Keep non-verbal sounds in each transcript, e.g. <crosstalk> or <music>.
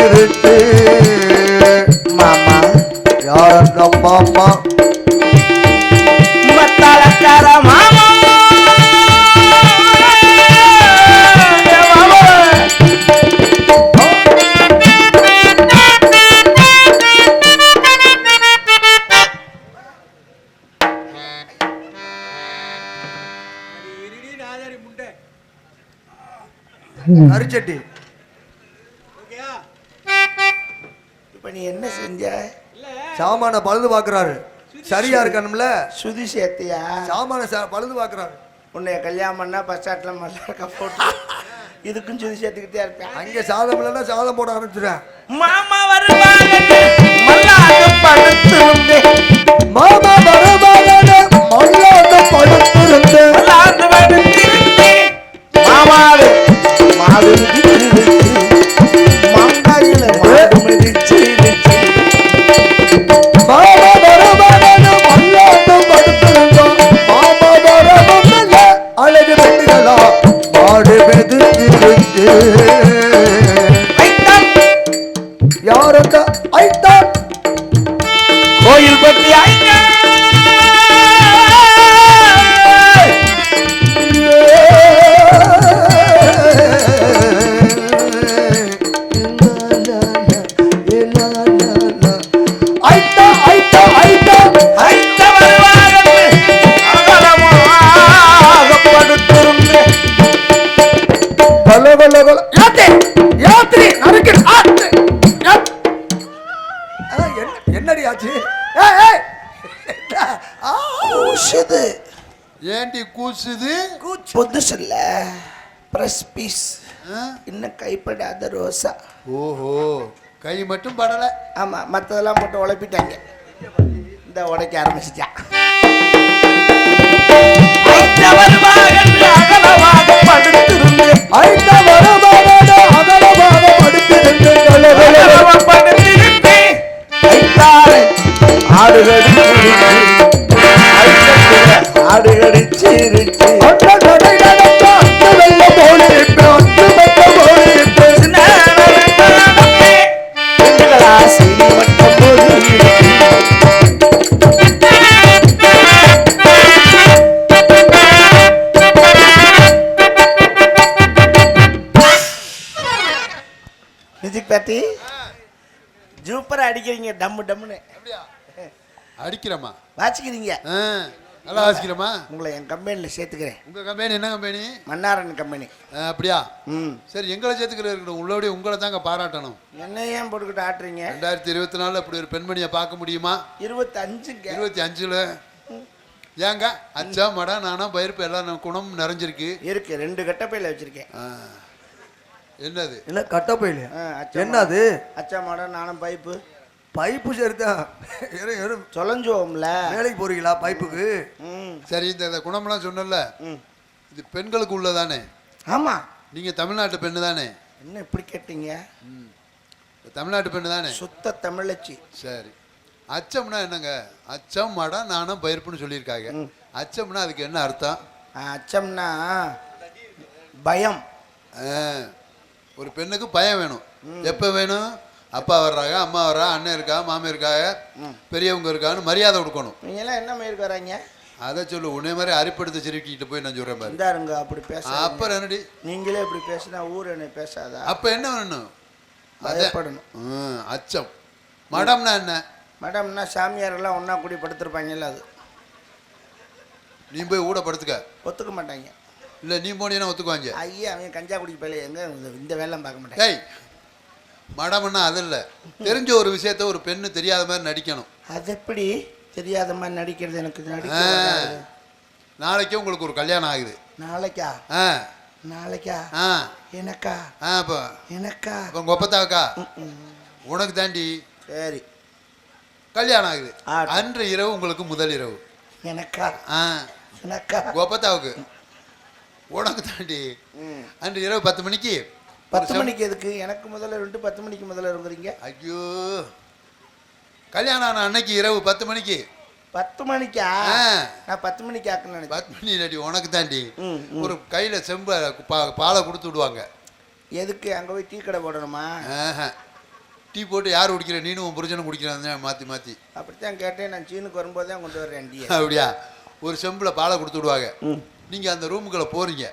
வாடிருக்கு மாமா யார் அந்த மாமா? மத்தாளக்கார மாமா? ஏ மாமா. அரிச்சட்டி சாமான பழுது பாக்குறாரு சரியா இருக்கணும்ல? சுதி சேர்த்தியா சாமான பழுது பாக்குறாரு உன்னை கல்யாணம் பண்ணா பஸ் ஸ்டாண்ட்ல மல்லாக்க போட்டு <laughs> இதுக்கும் சுதி சேர்த்துக்கிட்டே இருப்பேன். அங்க சாதம் இல்லைன்னா சாதம் போட ஆரம்பிச்சிடுறேன் மாமா வருவாங்க ஏண்டி கூசுது? புதுசுல்ல பிரஸ் பீஸ்? இன்னும் கைப்படாத ரோசா. ஓஹோ கை மட்டும் படல. ஆமா மத்ததெல்லாம் போட்டு உழைப்பிட்டாங்க. இந்த உடைக்க ஆரம்பிச்சிட்டான் படுத்திருந்து ஐட்டா சீரிச்சு மியூசிக் பாட்டி அடிக்கிறீங்க டம்மு டம்முன்னு. அடிக்கிறமா வாசிக்கிறீங்க. ஆ, நல்லா வாசிக்கிறமா உங்களை என் கம்பெனியில் சேர்த்துக்கிறேன். உங்க கம்பெனி என்ன கம்பெனி? மன்னாரன் கம்பெனி. அப்படியா? ம். சரி எங்களை சேர்த்துக்கிற இருக்கணும் உள்ளபடி உங்களை தாங்க பாராட்டணும். என்ன ஏன் போட்டுக்கிட்டு ஆட்டுறீங்க? ரெண்டாயிரத்தி இருபத்தி நாலுல அப்படி ஒரு பெண்மணியை பார்க்க முடியுமா? இருபத்தஞ்சுங்க. இருபத்தி அஞ்சுல. ஏங்க அச்சா மடா நானா பயிர்ப்பு எல்லாம் குணம் நிறைஞ்சிருக்கு. இருக்கு ரெண்டு கட்டப்பையில் வச்சிருக்கேன். ஆ. என்னது? என்ன கட்டப்பையில ஆ, அச்சா என்னது? அச்சா மாடம் நானும் பைப்பு. பைப்பு சரிதான். தொலைஞ்சுவோம்ல வேலைக்கு போறீங்களா பைப்புக்கு? ம். சரி இந்த குணம்லாம் சொன்னல ம். இது பெண்களுக்கு உள்ளதானே? ஆமா. நீங்க தமிழ்நாட்டு பெண்ணு தானே என்ன இப்படி கேட்டீங்க? தமிழ்நாட்டு பெண்ணு தானே சுத்த தமிழச்சி. சரி. அச்சம்னா என்னங்க? அச்சம் மடம் நானும் பயிர்ப்புன்னு சொல்லியிருக்காங்க. அச்சம்னா அதுக்கு என்ன அர்த்தம்? அச்சம்னா பயம். ஒரு பெண்ணுக்கு பயம் வேணும். எப்போ வேணும்? அப்பா வர்றாங்க அம்மா வர்றா அண்ணன் இருக்கா மாமி இருக்காங்க பெரியவங்க இருக்கான்னு மரியாதை கொடுக்கணும். நீங்கெல்லாம் என்ன வராங்க அதை சொல்லு உன்னை மாதிரி அரிப்படுத்த சிரிக்கிட்டு போய் நான் சொல்றேன் பாரு. இந்தாருங்க அப்படி பேச அப்புறம் என்னடி? நீங்களே இப்படி பேசினா ஊர் என்னை பேசாதா? அப்ப என்ன வேணும். பயப்படணும். அச்சம். மடம்னா என்ன? மேடம்னா சாமியாரெல்லாம் ஒன்றா கூடி படுத்திருப்பாங்கல்ல அது. நீ போய் ஊட படுத்துக்க. ஒத்துக்க மாட்டாங்க. இல்ல நீ போனீங்கன்னா ஒத்துக்குவாங்க. ஐயா அவன் கஞ்சா குடிக்க போயில. எங்க இந்த- வேலைலாம் பார்க்க டேய் மடம்னா அது இல்ல. தெரிஞ்ச ஒரு விஷயத்த ஒரு பெண்ணு தெரியாத மாதிரி நடிக்கணும். அது எப்படி தெரியாத மாதிரி நடிக்கிறது எனக்கு? நடிக்க. வராது. நாளைக்கே உங்களுக்கு ஒரு கல்யாணம் ஆகுது. நாளைக்கா? ஆ. நாளைக்கா? ஆ. எனக்கா? ஆ அப்போ. எனக்கா? அப்போ உங்க ஒப்பத்தாக்கா ம். உனக்கு தாண்டி சரி. கல்யாணம் ஆகுது. ஆகட்டும். அன்று இரவு உங்களுக்கு முதல் இரவு. எனக்கா? ஆ. எனக்கா? கோபத்தாவுக்கு உனக்கு தாண்டி ம். அன்று இரவு பத்து மணிக்கு பத்து மணிக்கு எதுக்கு? எனக்கு முதல்ல ரெண்டு பத்து மணிக்கு முதல்ல இருக்கிறீங்க ஐயோ. கல்யாணம் ஆன அன்னைக்கு இரவு பத்து மணிக்கு. பத்து மணிக்கா. நான் பத்து மணிக்கு நினைச்சேன். பத்து மணி இல்லாட்டி உனக்கு தாண்டி. ஒரு கையில் செம்ப பாலை கொடுத்து விடுவாங்க. எதுக்கு? அங்கே போய் டீ கடை போடணுமா. டீ போட்டு யார் குடிக்கிற? நீனும் உன் புருஷனும் குடிக்கிறாங்க மாற்றி மாற்றி அப்படித்தான் கேட்டேன். நான் சீனுக்கு வரும்போது தான் கொண்டு வரேன் டீ அப்படியா? ஒரு செம்பில் பாலை கொடுத்து விடுவாங்க. நீங்கள் அந்த ரூமுக்குள்ளே போகிறீங்க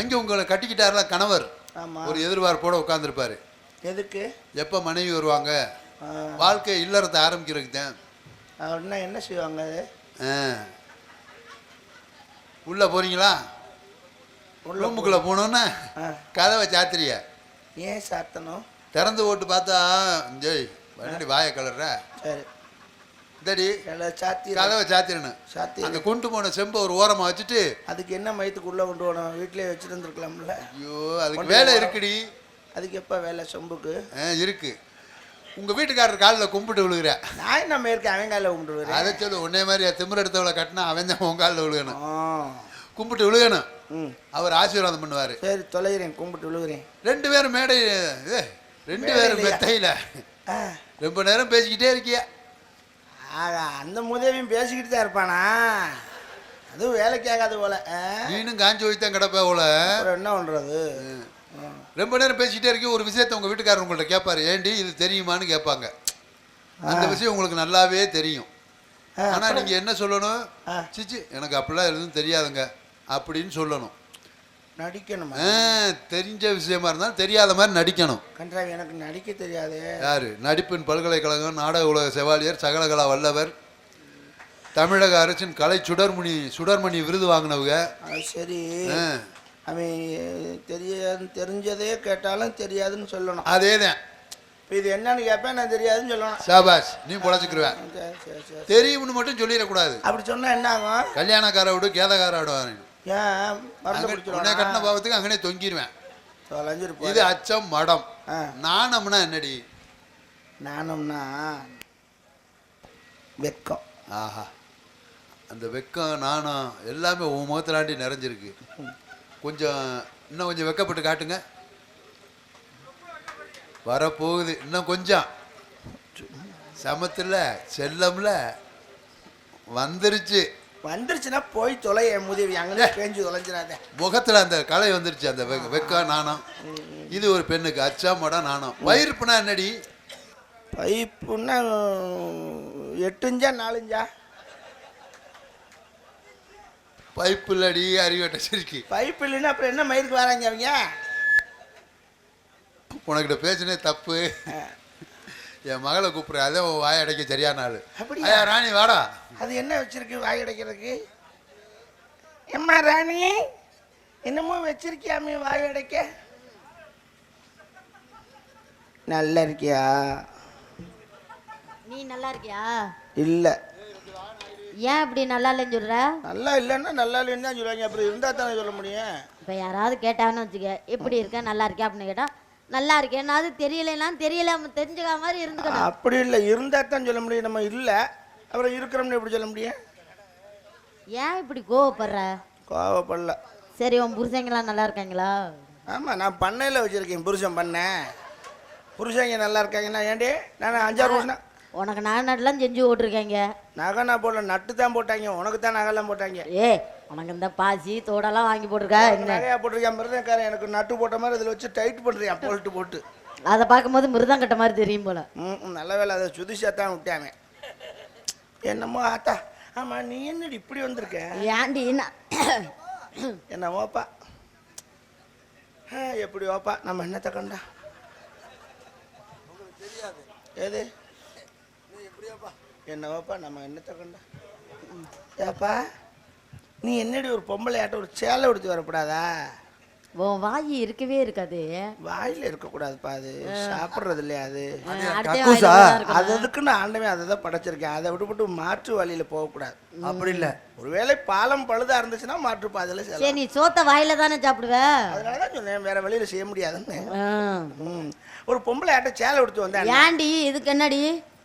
அங்கே உங்களை கட்டிக்கிட்டாருல கணவர். ஒரு எதிர்பார்ப்போட உட்காந்துருப்பாரு எதுக்கு? எப்போ மனைவி வருவாங்க? வாழ்க்கை இல்லறத்தை ஆரம்பிக்கிறதுக்கு தான் அப்படின்னா என்ன செய்வாங்க அது. உள்ள போறீங்களா? உள்ள ரூமுக்குள்ள ஆ, கதவை சாத்திரிய ஏன் சாத்தணும்? திறந்து போட்டு பார்த்தா ஜெய் வாயை கலர்ற? சரி. இந்தடி. சாத்தி கதவை சாத்திரணும். சாத்தி அந்த கொண்டு போன செம்பை ஒரு ஓரமா வச்சுட்டு அதுக்கு என்ன மயத்துக்கு உள்ள கொண்டு போகணும்? வீட்டிலே வச்சுட்டு இருந்திருக்கலாம்ல ஐயோ அதுக்கு வேலை இருக்குடி. அதுக்கு எப்போ வேலை? சொம்புக்கு. ஆ, இருக்கு. உங்க வீட்டுக்காரர் காலில் கும்பிட்டு விழுகிற. நான் என்ன மேற்கு அவன் காலையில் கொண்டு வரேன் அதை சொல்லு உன்னே மாதிரி திமிர எடுத்தவளை கட்டினா அவன் தான் உன் காலில் விழுகணும். கும்பிட்டு விழுகணும். அவர் ஆசீர்வாதம் பண்ணுவார். சரி தொலைகிறேன் கும்பிட்டு விழுகிறேன். ரெண்டு பேரும் மேடை ரெண்டு பேரும்? மெத்தையில. ரொம்ப நேரம் பேசிக்கிட்டே இருக்கிய? அந்த முதவியும் பேசிக்கிட்டு தான் இருப்பானா? அதுவும் வேலைக்கு ஆகாது போல? நீனும் காஞ்சி வைத்தான் கிடப்ப போல. என்ன பண்ணுறது ரொம்ப நேரம் பேசிக்கிட்டே இருக்கீங்க ஒரு விஷயத்த உங்க வீட்டுக்காரர் உங்கள்ட்ட கேட்பாரு ஏண்டி இது தெரியுமான்னு கேட்பாங்க. அந்த விஷயம் உங்களுக்கு நல்லாவே தெரியும். ஆனா நீங்க என்ன சொல்லணும். சிச்சி எனக்கு அப்படிலாம் எதுவும் தெரியாதுங்க. அப்படின்னு சொல்லணும். நடிக்கணுமா? தெரிஞ்ச விஷயமா இருந்தாலும் தெரியாத மாதிரி நடிக்கணும். கன்றாவி எனக்கு நடிக்க தெரியாது. யாரு? நடிப்பின் பல்கலைக்கழகம் நாடக உலக செவாலியர் சகலகலா வல்லவர் தமிழக அரசின் கலை சுடர்மணி சுடர்மணி விருது வாங்கினவங்க. சரி. அவன் தெரிய தெரிஞ்சதே கேட்டாலும் தெரியாதுன்னு சொல்லணும். அதே தான் இது என்னன்னு கேட்பேன் நான் தெரியாதுன்னு சொல்லணும். சாபாஷ் நீ பொழைச்சிக்கிருவேன் தெரியும்னு மட்டும் சொல்லிடக்கூடாது. அப்படி சொன்னால் என்ன ஆகும் கல்யாணக்கார விடு கேதகார ஆடுவாங்க ஏன் உன்னை கட்டின பாவத்துக்கு அங்கனே தொங்கிடுவேன் இது அச்சம் மடம். நாணம்னா என்னடி? நானும்னா வெக்கம். ஆஹா. அந்த வெக்கம் நாணம் எல்லாமே உன் முகத்திலாண்டி நிறைஞ்சிருக்கு. கொஞ்சம் இன்னும் கொஞ்சம் வெக்கப்பட்டு காட்டுங்க. வரப்போகுது இன்னும் கொஞ்சம். சமத்துல செல்லம்ல வந்துருச்சு. வந்துருச்சுன்னா போய் தொலை என் முதியவி அங்கே பேஞ்சு தொலைஞ்சிடாத. முகத்துல அந்த கலை வந்துருச்சு அந்த வெ- வெக்கம் நாணம். இது ஒரு பெண்ணுக்கு அச்சம் மடம் நாணம். வயிறுப்புனா என்னடி? பைப்புன்னா எட்டுஞ்சா நாலுஞ்சா? பைப்பு இல்லடி அறிவட்ட சிரிக்கி. பைப் இல்லைன்னா அப்புறம் என்ன மயிருக்கு வராங்க அவங்க? உனக்கிட்ட பேசினே தப்பு. என் மகளை கூப்பிடுறேன். அதே உன் வாய் அடைக்க சரியான ஆளு. அப்படியா? ஐயா ராணி வாடா. அது என்ன வச்சிருக்கு வாய் அடைக்கிறதுக்கு? எம்மா ராணி என்னமோ வச்சிருக்கியாமே வாய் அடைக்க? நல்லா இருக்கியா? நீ நல்லா இருக்கியா? இல்லை. ஏன் இப்படி நல்லா இல்லைன்னு சொல்ற? நல்லா இல்லைன்னா நல்லா இல்லைன்னு தான் சொல்லுவாங்க. அப்புறம் இருந்தால் தானே சொல்ல முடியும். இப்போ யாராவது கேட்டாங்கன்னு வச்சுக்க. எப்படி இருக்க? நல்லா இருக்கியா? அப்படின்னு கேட்டா நல்லா இருக்கேன் அது தெரியலைன்னா தெரியல தெரிஞ்சுக்க மாதிரி இருந்துக்கணும். அப்படி இல்லை. இருந்தால் தான் சொல்ல முடியும். நம்ம இல்லை. அப்புறம் இருக்கிறோம்னு எப்படி சொல்ல முடியும்? ஏன் இப்படி கோவப்படுற? கோவப்படல. சரி உன் புருஷங்களாம் நல்லா இருக்காங்களா? ஆமாம் நான் பண்ணையில் வச்சுருக்கேன் புருஷன் பண்ணேன் புருஷங்க நல்லா இருக்காங்கன்னா ஏண்டி? நான் அஞ்சாறு வருஷம் உனக்கு நானெல்லாம் செஞ்சு ஓட்டிருக்கேங்க நகை நான் போடல. நட்டு தான் போட்டாங்க. உனக்கு தான் நகைலாம் போட்டாங்க. ஏ உனக்கு இந்த பாசி தோடெல்லாம் வாங்கி போட்டிருக்க என்ன? நகையா போட்டிருக்கேன் மிருதக்காரன் எனக்கு நட்டு போட்ட மாதிரி இதில் வச்சு டைட் பண்ணுறேன் போல்ட்டு போட்டு. அதை பார்க்கும்போது மிருதம் கட்ட மாதிரி தெரியும் போல. ம் ம், நல்ல வேலை அதை சுதிஷா தான் விட்டாங்க என்னமோ ஆத்தா ஆமா நீ என்னடி இப்படி வந்திருக்க? ஏன்டி நான் என்ன ஓப்பா? ஆ, எப்படி ஓப்பா? நம்ம என்னத்தை கண்டா? ஏது என்ன ஓப்பா? நம்ம என்னத்தை கண்டா? ம். ஏப்பா? நீ என்னடி ஒரு பொம்பளை ஆட்ட ஒரு சேலை உடுத்தி வரக்கூடாதா? உன் வாய் இருக்கவே இருக்காது. வாயில இருக்கக்கூடாதுப்பா அது. சாப்பிட்றது இல்லையா அது? கக்கூசா? அது அதுக்குன்னு ஆண்டவன் அதை தான் படைச்சிருக்கேன். அதை விட்டுவிட்டு மாற்று வழியில போகக்கூடாது. அப்படி இல்ல. ஒருவேளை பாலம் பழுதா இருந்துச்சுன்னா மாற்று பாதையில சரி நீ சோத்த வாயில தானே சாப்பிடுவ? அதனால தான் சொன்னேன் வேற வழியில செய்ய முடியாதுன்னு. ஒரு பொம்பளை ஆட்ட சேலை உடுத்து வந்தேன் ஏன்டி இதுக்கு என்னடி?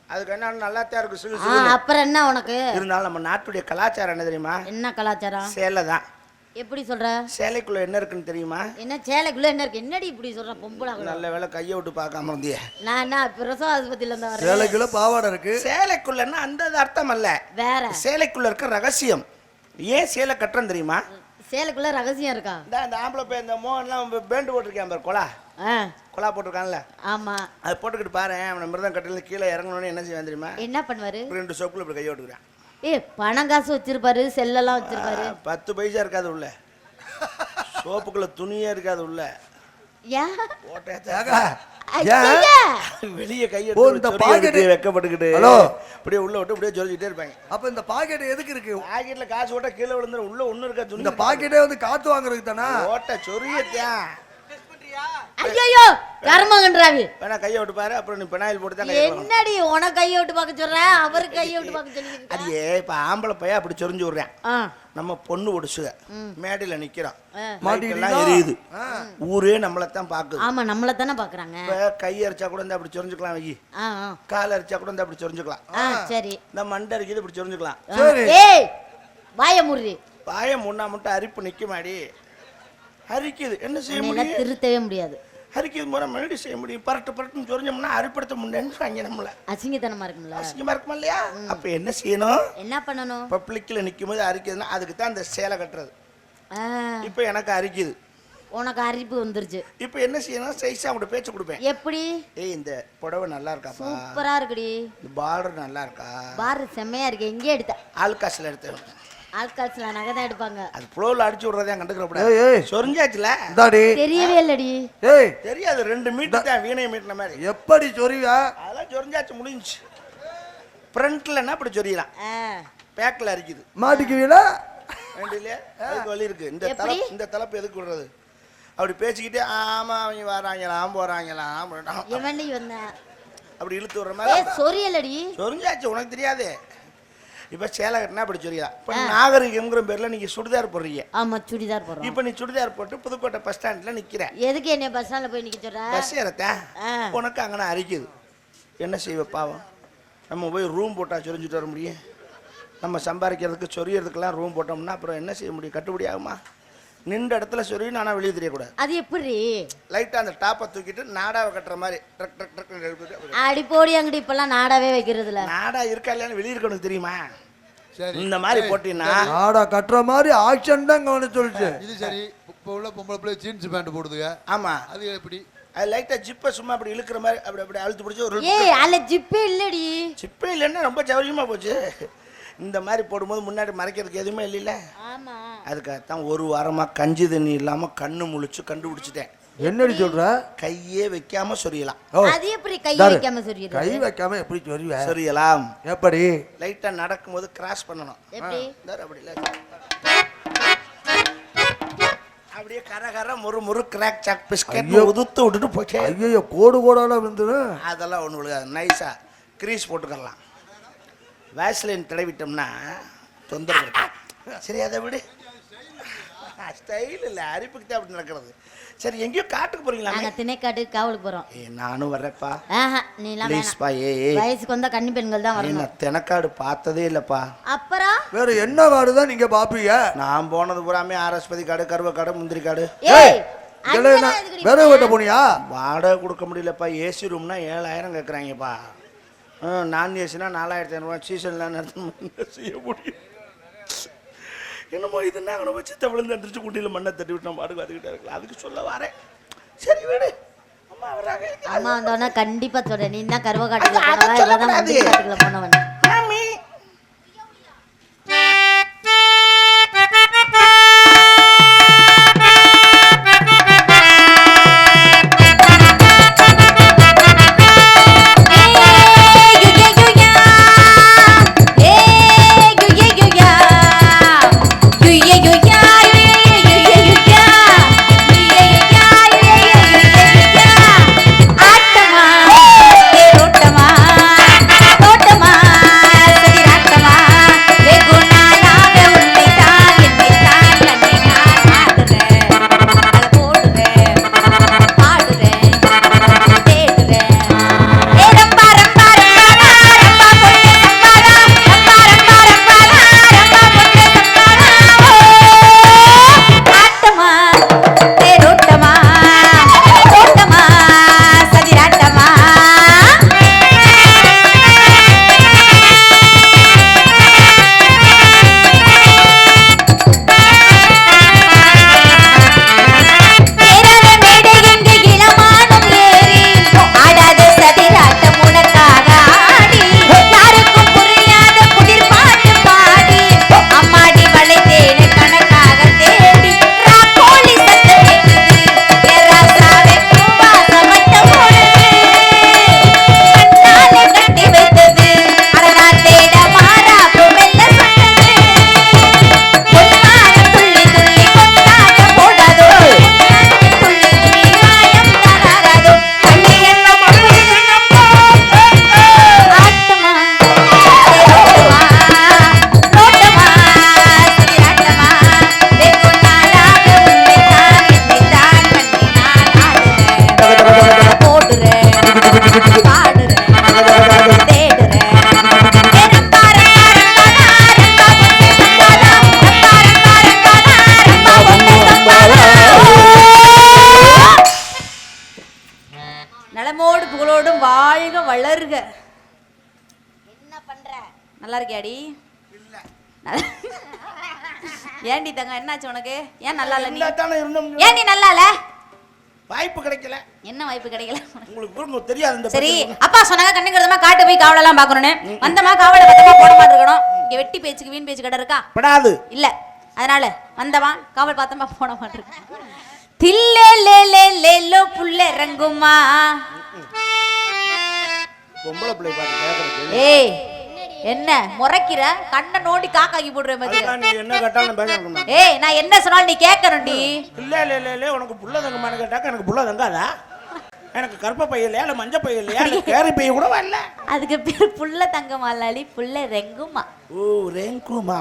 அதுக்கு என்ன நல்லா தான் இருக்கு. சிலு ஆ சிலு அப்புறம் என்ன உனக்கு? இருந்தாலும் நம்ம நாட்டுடைய கலாச்சாரம் என்ன தெரியுமா? என்ன கலாச்சாரம்? சேலை தான் எப்படி சொல்ற? சேலைக்குள்ள என்ன இருக்குன்னு தெரியுமா? என்ன சேலைக்குள்ள என்ன இருக்கு? என்னடி இப்படி சொல்ற? பொம்பளை? நல்ல வேலை கையை விட்டு பார்க்காம இருந்தியே. நான் என்ன பிரசவ ஆஸ்பத்திரியில இருந்து வரேன். சேலைக்குள்ள பாவாடை இருக்கு. சேலைக்குள்ளன்னா அந்த அர்த்தம் அல்ல. வேற. சேலைக்குள்ள இருக்க ரகசியம். ஏன் சேலை கட்டுறேன் தெரியுமா? சேலைக்குள்ள ரகசியம் இருக்கா? இந்த இந்த ஆம்பளை பையன் இந்த மோகன்லாம் பேண்டு போட்டிருக்கேன் பாரு கொலா. ஆ. கொலா போட்டிருக்கான்ல. ஆமா. அது போட்டுக்கிட்டு பாரு அவனை மிருதம் கட்டில கீழே இறங்கணும்னு என்ன செய்வான் தெரியுமா? என்ன பண்ணுவாரு? ரெண்டு சொக்குல இப்படி கையை விட்டுக்கிறான் ஏ பணம் காசு வச்சிருப்பாரு செல்லெல்லாம் வச்சிருப்பாரு. பத்து பைசா இருக்காது உள்ள. சோப்புக்குள்ள துணியே இருக்காது உள்ள. ஏன்? ஐயா! <laughs> வெளியே கையை இந்த pocket- வெக்கப்பட்டுக்கிட்டு ஹலோ. அப்படியே உள்ள விட்டு அப்படியே ஜொலிச்சுட்டே இருப்பாங்க. அப்ப இந்த பாக்கெட் எதுக்கு இருக்கு? பாக்கெட்ல காசு ஓட்ட கீழே விழுந்துரும் உள்ள ஒண்ணு இருக்கா இந்த பாக்கெட்டே வந்து காத்து வாங்குறதுக்கு தானே? ஓட்ட சொரியத்தான் ஐயோ. கர்மகன்றாவி. வேணா கையை விட்டு பாரு அப்புறம் நீ பெனாயில் போட்டு தான். என்னடி உனக்கு கையை விட்டு பார்க்க சொல்ற? அவருக்கு கையை விட்டு பார்க்க சொல்லி அது ஏ இப்ப ஆம்பளை பையன் அப்படி சொரிஞ்சு விடுறேன். நம்ம பொண்ணு ஒடிச்சுக மேடையில நிக்கிறோம் ஆ. மாட்டிக்கலாம் எரியுது. ஊரே நம்மளைத்தான் பாக்குது ஆமா நம்மள தானே பாக்குறாங்க இப்ப கை அரைச்சா கூட இந்த அப்படி சொரிஞ்சுக்கலாம் வை ஆ ஆ. கால் அரைச்சா கூட இந்த அப்படி சொரிஞ்சுக்கலாம். சரி. இந்த மண்டை அரைக்குது இப்படி சொரிஞ்சுக்கலாம். ஏய் வாய முறி பாயம் முன்னா மட்டும் அரிப்பு நிக்க மாடி அரிக்குது. என்ன செய்ய முடியும்? திருத்தவே முடியாது. அரிக்குது முறை மறுபடியும் செய்ய முடியும். பரட்டு பரட்டுன்னு சொரிஞ்சோம்னா அரிப்படுத்த முடியன்னு நம்மள. அசிங்கத்தனமா இருக்கும்ல. அசிங்கமா இருக்குமா இல்லையா? அப்ப என்ன செய்யணும்? என்ன பண்ணணும்? பப்ளிக்ல நிக்கும் போது அரிக்குதுன்னா அதுக்கு தான் அந்த சேலை கட்டுறது. இப்போ எனக்கு அரிக்குது. உனக்கு அரிப்பு வந்துருச்சு. இப்போ என்ன செய்யணும்? சைஸா அவங்கள்ட்ட பேச்சு கொடுப்பேன். எப்படி? ஏய் இந்த புடவை நல்லா இருக்காப்பா? சூப்பரா இருக்குடி. இந்த பார்டர் நல்லா இருக்கா? பாரு செம்மையா இருக்கு. எங்கே எடுத்த. ஆல்காசில் எடுத்தேன். ஆட்காட்சில நகை தான் எடுப்பாங்க. அது ப்ளோவில் அடிச்சு விட்றதே ஏய் கண்டுக்கிறப்படாது ஏய் சொரிஞ்சாச்சுல? இந்தாடி. தெரியவே இல்லடி. ஏய். தெரியாது ரெண்டு மீட்டர் தான் வீணை மீட்டின மாதிரி. எப்படி சொரிவா? அதெல்லாம் சொரிஞ்சாச்சு முடிஞ்சுச்சு. ஃப்ரண்ட்லன்னா அப்படி சொரியலாம் ஆ, பேக்கில் அரிக்குது. மாட்டிக்குவீங்களா? வேண்டியிலே அதுக்கு வழி இருக்கு. இந்த? தலப்பு இந்த தலப்பு எதுக்கு விடுறது? அப்படி பேசிக்கிட்டே ஆமா அவங்க வராங்களாம் போறாங்களாம் அப்படி இழுத்து விடுற மாதிரி சொரியலடி. சொரிஞ்சாச்சு உனக்கு தெரியாது. இப்போ சேலை கட்டினா அப்படி சொரியலாம் இப்போ நாகரிகம்ங்கிற பேர்ல நீங்க சுடிதார் போடுறீங்க. ஆமா சுடிதார் போடுறோம். இப்போ நீ சுடிதார் போட்டு புதுக்கோட்டை பஸ் ஸ்டாண்ட்ல நிக்கிற. எதுக்கு என்னை பஸ் ஸ்டாண்ட்ல போய் நிக்க சொல்ற? பஸ் ஏறத்த. உனக்கு அங்கே அரிக்குது. என்ன செய்வ பாவம்? நம்ம போய் ரூம் போட்டா சொரிஞ்சுட்டு வர முடியும். நம்ம சம்பாதிக்கிறதுக்கு சொரியறதுக்கெல்லாம் ரூம் போட்டோம்னா அப்புறம் என்ன செய்ய முடியும்? கட்டுப்படி ஆகுமா? நின்ற இடத்துல சொரியணும் ஆனால் வெளியே தெரியக்கூடாது. அது எப்படி? லைட்டாக அந்த டாப்பை தூக்கிட்டு நாடாவை கட்டுற மாதிரி ட்ரக் ட்ரக் ட்ரக்னு எடுத்துட்டு. அடிப்போடி அங்கடி இப்பெல்லாம் நாடாவே வைக்கிறதுல. நாடா இருக்கா இல்லையான்னு வெளியே இருக்கணும் தெரியுமா? சரி. இந்த மாதிரி போட்டீங்கன்னா ஆடா கட்டுற மாதிரி ஆக்ஷன் தான் கவனம் சொல்லிச்சு. இது சரி. இப்போ உள்ள பொம்பளை பிள்ளை ஜீன்ஸ் பேண்ட் போடுதுங்க. ஆமாம் அது எப்படி? அது லைட்டாக ஜிப்பை சும்மா அப்படி இழுக்கிற மாதிரி அப்படி அப்படி அழுத்து பிடிச்சி ஒரு ஏய் அதுல ஜிப்பே இல்லடி. ஜிப்பே இல்லைன்னா ரொம்ப சௌரியமாக போச்சு. இந்த மாதிரி போடும்போது முன்னாடி மறைக்கிறதுக்கு எதுவுமே இல்லைல்ல? ஆமா. அதுக்காகத்தான் ஒரு வாரமாக கஞ்சி தண்ணி இல்லாமல் கண்ணு முழிச்சு கண்டுபிடிச்சிட்டேன். என்னடி சொல்ற? கையே வைக்காம சொரியலாம். ஓ. அது எப்படி கை. வைக்காம கை வைக்காம எப்படி சொரிவ? சொரியலாம். எப்படி? லைட்டாக நடக்கும்போது கிராஸ் பண்ணணும். எப்படி? அப்படி இல்லை அப்படியே கர கர முறு முறு கிராக் சாக் பிஸ்கட் ஐயோ. உதுத்து விட்டுட்டு போச்சே ஐயோ கோடு கோடால விழுந்துடும் அதெல்லாம் ஒன்று விழுகாது நைஸாக க்ரீஸ் போட்டுக்கலாம் வேஸ்லின் தடவிட்டோம்னா தொந்தரவு இருக்கு. சரி அதை விடு. ஸ்டைல் இல்லை அரிப்புக்கு தான் அப்படி நடக்கிறது. சரி எங்கேயோ காட்டுக்கு போறீங்களா நாங்க திணைக்காட்டுக்கு காவலுக்கு போறோம். ஏ நானும் வர்றேப்பா ஆஹா நீ எல்லாம் வேணாம். ப்ளீஸ்ப்பா ஏ வயசுக்கு வந்தா கன்னி பெண்கள் தான் வரணும். நான் தெனக்காடு பார்த்ததே இல்லைப்பா. அப்புறம்? வேற என்ன காடு தான் நீங்க பாப்பீங்க? நான் போனது பூராமே ஆரஸ்பதி காடு கருவ காடு முந்திரி காடு. ஏய் வேற வெட்ட போனியா? வாடகை கொடுக்க முடியலப்பா ஏசி ரூம்னா ஏழாயிரம் கேட்குறாங்கப்பா நான் ஏசினா நாலாயிரத்தி ஐநூறுவா சீசன்லாம் நடத்த செய்ய முடியும். என்னமோ இது நாங்கள் வச்சு விழுந்து அடிச்சு குட்டியில் மண்ணை தட்டி விட்டு நம்ம பாட்டுக்கு வந்துக்கிட்டே இருக்கலாம். அதுக்கு சொல்ல வரேன். சரி விடு. அம்மா வராங்க அம்மா வந்தோடனே கண்டிப்பா சொல்றேன். நீ தான் கருவ காட்டுக்குள்ள போனவன். நல்லா- <laughs> ஏன்டி தங்கம் என்னாச்சு உனக்கு? ஏன் நல்லா இல்ல நீ? ஏன் நீ நல்லா இல்ல? வாய்ப்பு கிடைக்கல. என்ன வாய்ப்பு கிடைக்கல? உங்களுக்கு தெரியாது இந்த சரி. அப்பா சொன்னாங்க கண்ணுங்கிறதமா காட்டு போய் காவலெல்லாம் பார்க்கணும்னு. வந்தமா காவலை பத்திரமா போட மாட்டிருக்கணும். இங்க வெட்டி பேச்சுக்கு வீண் பேச்சு கடை இருக்கா? படாது. இல்ல. அதனால வந்தவா காவல் பார்த்தமா போட மாட்டிருக்கு தில்லே லே லே லே லோ புள்ள இறங்குமா பொம்பளை பிள்ளை கேட்கறது ஏய் என்ன முறைக்கிற? கண்ணை நோண்டி காக்காக்கி போடுற மாதிரி. என்ன கேட்டாலும் ஏய் நான் என்ன சொன்னாலும் நீ கேட்கணும்டி. இல்ல இல்ல இல்ல இல்ல உனக்கு புள்ள தங்கமான கேட்டாக்க எனக்கு புள்ள தங்காதா? எனக்கு கருப்ப பைய இல்லையா இல்ல மஞ்சள் பைய இல்லையா இல்ல கேரி பைய கூட வரல? அதுக்கு பேர் புள்ள தங்க மாலாளி புள்ள ரெங்குமா. ஓ ரேங்குமா.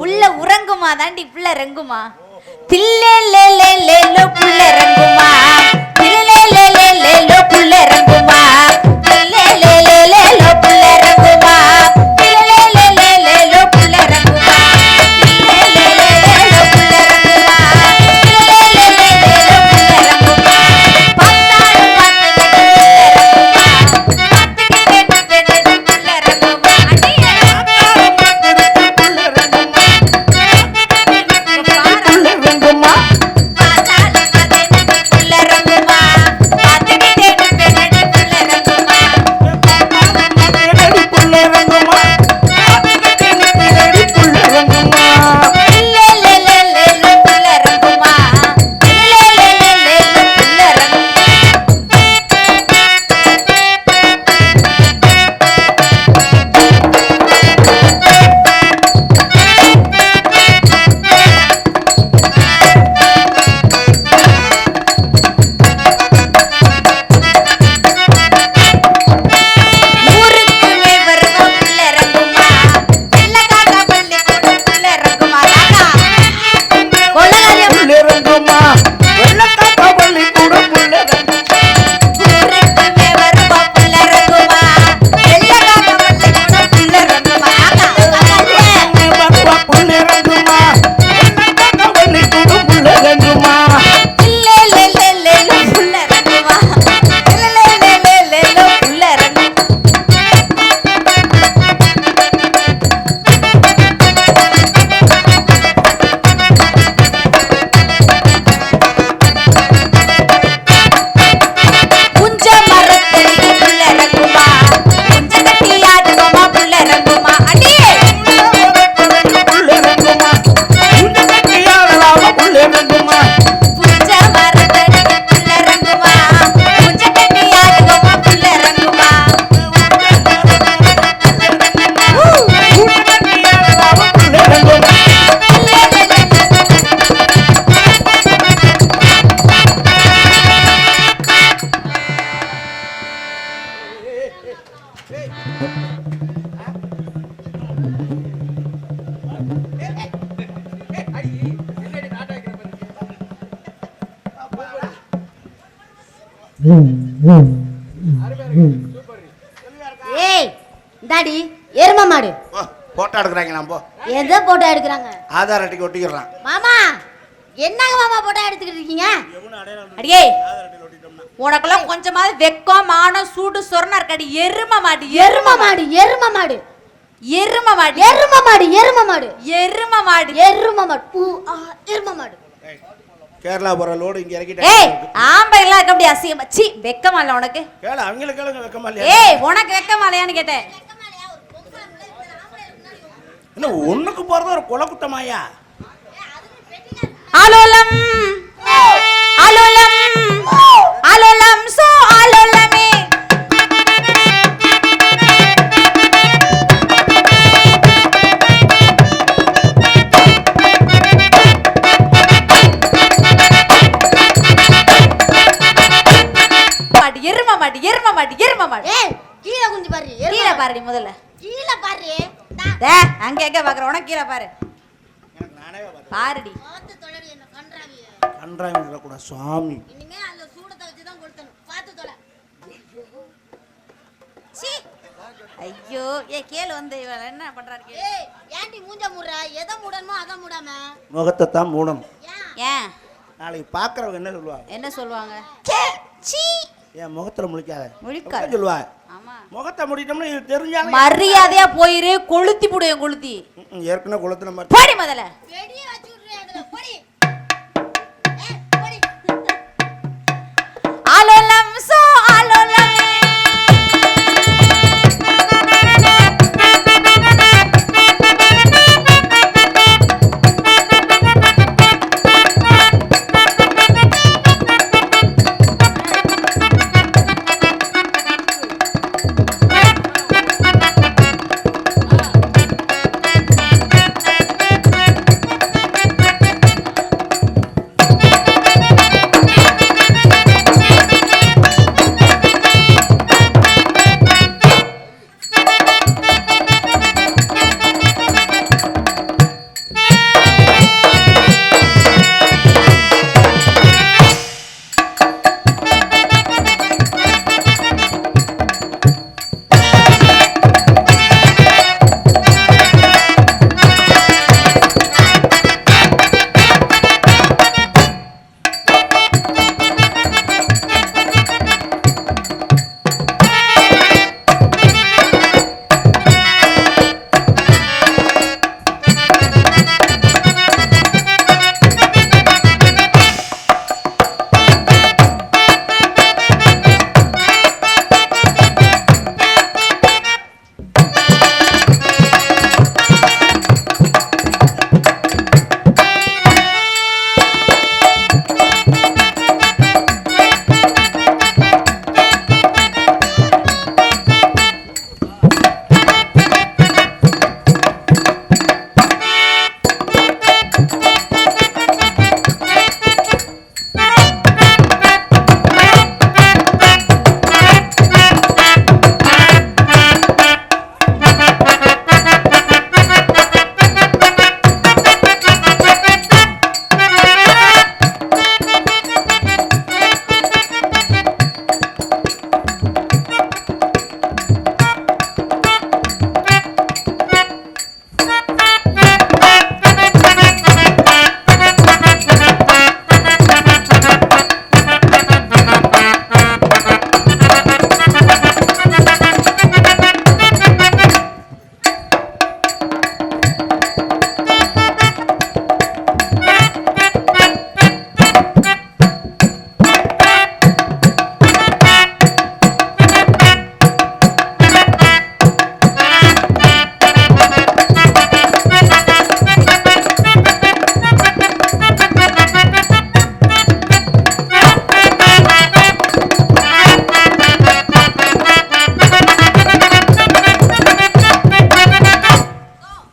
புள்ள உறங்குமா தாண்டி புள்ள ரெங்குமா. தில்லே லே லே லே லோ புள்ள ரெங்குமா. தில்லே லே லே லே லோ புள்ள ஏய் இந்தாடி எரும மாடு. போட்டோ எடுக்கிறாங்களா போ எதை போட்டோ எடுக்கிறாங்க? ஆதார் அட்டைக்கு ஒட்டிக்கிறான் மாமா என்னங்க மாமா போட்டோ எடுத்துக்கிட்டு இருக்கீங்க? அடியே உனக்கெல்லாம் கொஞ்சமாவது வெக்கம் மானம் சூடு சொரணா இருக்காடி. எரும மாடி எரும மாடு எரும மாடு. எரும மாடி. எரும மாடு எரும மாடு. எரும மாடி. எரும மாடு. பூ ஆ, எரும மாடு. கேரளா போற லோடு இங்க ஏய் இறக்கிட்டாங்க ஆம்பளை எல்லாம் இருக்க முடியாது. அசிங்கமா சி வெக்கமா இல்ல உனக்கு. கேள அவங்களுக்கு கேளுங்க வைக்கமா இல்லையா? ஏய் உனக்கு வெக்கமா இல்லையான்னு கேட்டேன். என்ன ஒண்ணுக்கு போறது ஒரு கொலை குத்தமாயா ஆலோலம் ஆலோலம் கீழே பாரு. பாருடி. கன்றாங்க சொல்லக்கூடாது சுவாமி. இனிமே அந்த சூடத்தை வச்சு தான் கொடுத்தணும் பார்த்து தொலை. சீ. ஐயோ ஏ கேளு வந்து இவன் என்ன பண்றாரு ஏய் ஏன்டி மூஞ்ச மூடுற? எதை மூடணுமோ அதை மூடாம? முகத்தை தான் மூடணும். ஏன்? ஏன்? நாளைக்கு பாக்குறவங்க என்ன சொல்லுவாங்க? என்ன சொல்லுவாங்க? சீ. என் முகத்துல முழிக்காத. முழிக்காத. சொல்லுவா முகத்தை முடிட்டோம்னா இது தெரிஞ்சாலும் மரியாதையா போயிரு கொளுத்தி புடுவேன் கொளுத்தி. ஏற்கனவே கொளுத்தின மாதிரி. போடி.